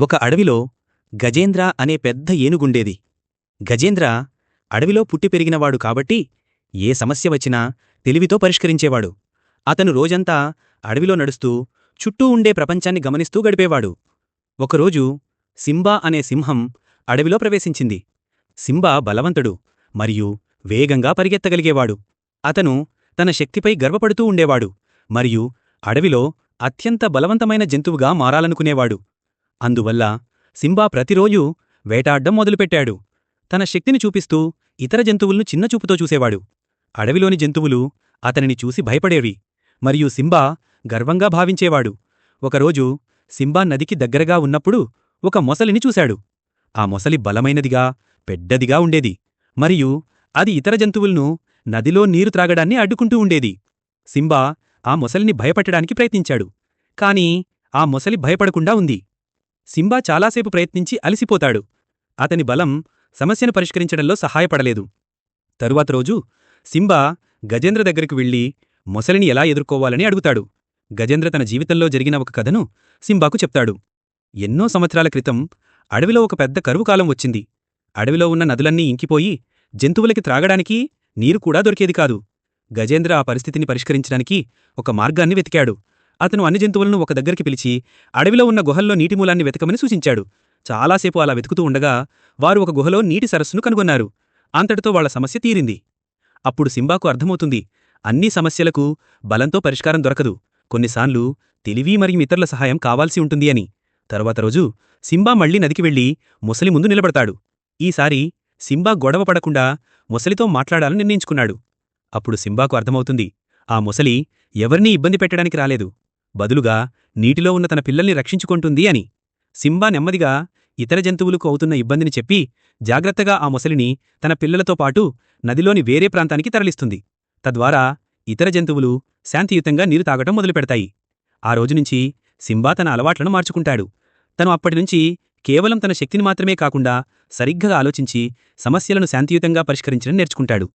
ఒక అడవిలో గజేంద్ర అనే పెద్ద ఏనుగుండేది. గజేంద్ర అడవిలో పుట్టి పెరిగినవాడు కాబట్టి ఏ సమస్య వచ్చినా తెలివితో పరిష్కరించేవాడు. అతను రోజంతా అడవిలో నడుస్తూ చుట్టూ ఉండే ప్రపంచాన్ని గమనిస్తూ గడిపేవాడు. ఒకరోజు సింబా అనే సింహం అడవిలో ప్రవేశించింది. సింబా బలవంతుడు మరియు వేగంగా పరిగెత్తగలిగేవాడు. అతను తన శక్తిపై గర్వపడుతూ ఉండేవాడు మరియు అడవిలో అత్యంత బలవంతమైన జంతువుగా మారాలనుకునేవాడు. అందువల్ల సింబా ప్రతిరోజూ వేటాడ్డం మొదలుపెట్టాడు. తన శక్తిని చూపిస్తూ ఇతర జంతువులను చిన్నచూపుతో చూసేవాడు. అడవిలోని జంతువులు అతనిని చూసి భయపడేవి. మరియు సింబా గర్వంగా భావించేవాడు. ఒకరోజు సింబా నదికి దగ్గరగా ఉన్నప్పుడు ఒక మొసలిని చూశాడు. ఆ మొసలి బలమైనదిగా పెద్దదిగా ఉండేది. మరియు అది ఇతర జంతువులను నదిలో నీరు త్రాగడాన్ని అడ్డుకుంటూ ఉండేది. సింబా ఆ మొసలిని భయపట్టడానికి ప్రయత్నించాడు. కాని ఆ మొసలి భయపడకుండా ఉంది. సింబా చాలాసేపు ప్రయత్నించి అలసిపోతాడు. అతని బలం సమస్యను పరిష్కరించడంలో సహాయపడలేదు. తరువాత రోజు సింబా గజేంద్ర దగ్గరికి వెళ్ళి మొసలిని ఎలా ఎదుర్కోవాలని అడుగుతాడు. గజేంద్ర తన జీవితంలో జరిగిన ఒక కథను సింబాకు చెప్తాడు. ఎన్నో సంవత్సరాల క్రితం అడవిలో ఒక పెద్ద కరువు కాలం వచ్చింది. అడవిలో ఉన్న నదులన్నీ ఇంకిపోయి జంతువులకి త్రాగడానికి నీరు కూడా దొరికేది కాదు. గజేంద్ర ఆ పరిస్థితిని పరిష్కరించడానికి ఒక మార్గాన్ని వెతికాడు. అతను అన్ని జంతువులను ఒక దగ్గరికి పిలిచి అడవిలో ఉన్న గుహల్లో నీటిమూలాన్ని వెతకమని సూచించాడు. చాలాసేపు అలా వెతుకుతూ ఉండగా వారు ఒక గుహలో నీటి సరస్సును కనుగొన్నారు. అంతటితో వాళ్ళ సమస్య తీరింది. అప్పుడు సింబాకు అర్థమవుతుంది అన్ని సమస్యలకు బలంతో పరిష్కారం దొరకదు. కొన్నిసార్లు తెలివి మరియు ఇతరుల సహాయం కావాల్సి ఉంటుంది అని. తరువాత రోజు సింబా మళ్ళీ నదికి వెళ్ళి ముసలి ముందు నిలబడతాడు. ఈసారి సింబా గొడవ పడకుండా ముసలితో మాట్లాడాలని నిర్ణయించుకున్నాడు. అప్పుడు సింబాకు అర్థమవుతుంది ఆ ముసలి ఎవరినీ ఇబ్బంది పెట్టడానికి రాలేదు. బదులుగా నీటిలో ఉన్న తన పిల్లల్ని రక్షించుకుంటుంది అని. సింబా నెమ్మదిగా ఇతర జంతువులకు అవుతున్న ఇబ్బందిని చెప్పి జాగ్రత్తగా ఆ మొసలిని తన పిల్లలతో పాటు నదిలోని వేరే ప్రాంతానికి తరలిస్తుంది. తద్వారా ఇతర జంతువులు శాంతియుతంగా నీరు తాగటం మొదలుపెడతాయి. ఆ రోజునుంచి సింబా తన అలవాట్లను మార్చుకుంటాడు. తను అప్పటినుంచి కేవలం తన శక్తిని మాత్రమే కాకుండా సరిగ్గా ఆలోచించి సమస్యలను శాంతియుతంగా పరిష్కరించడం నేర్చుకుంటాడు.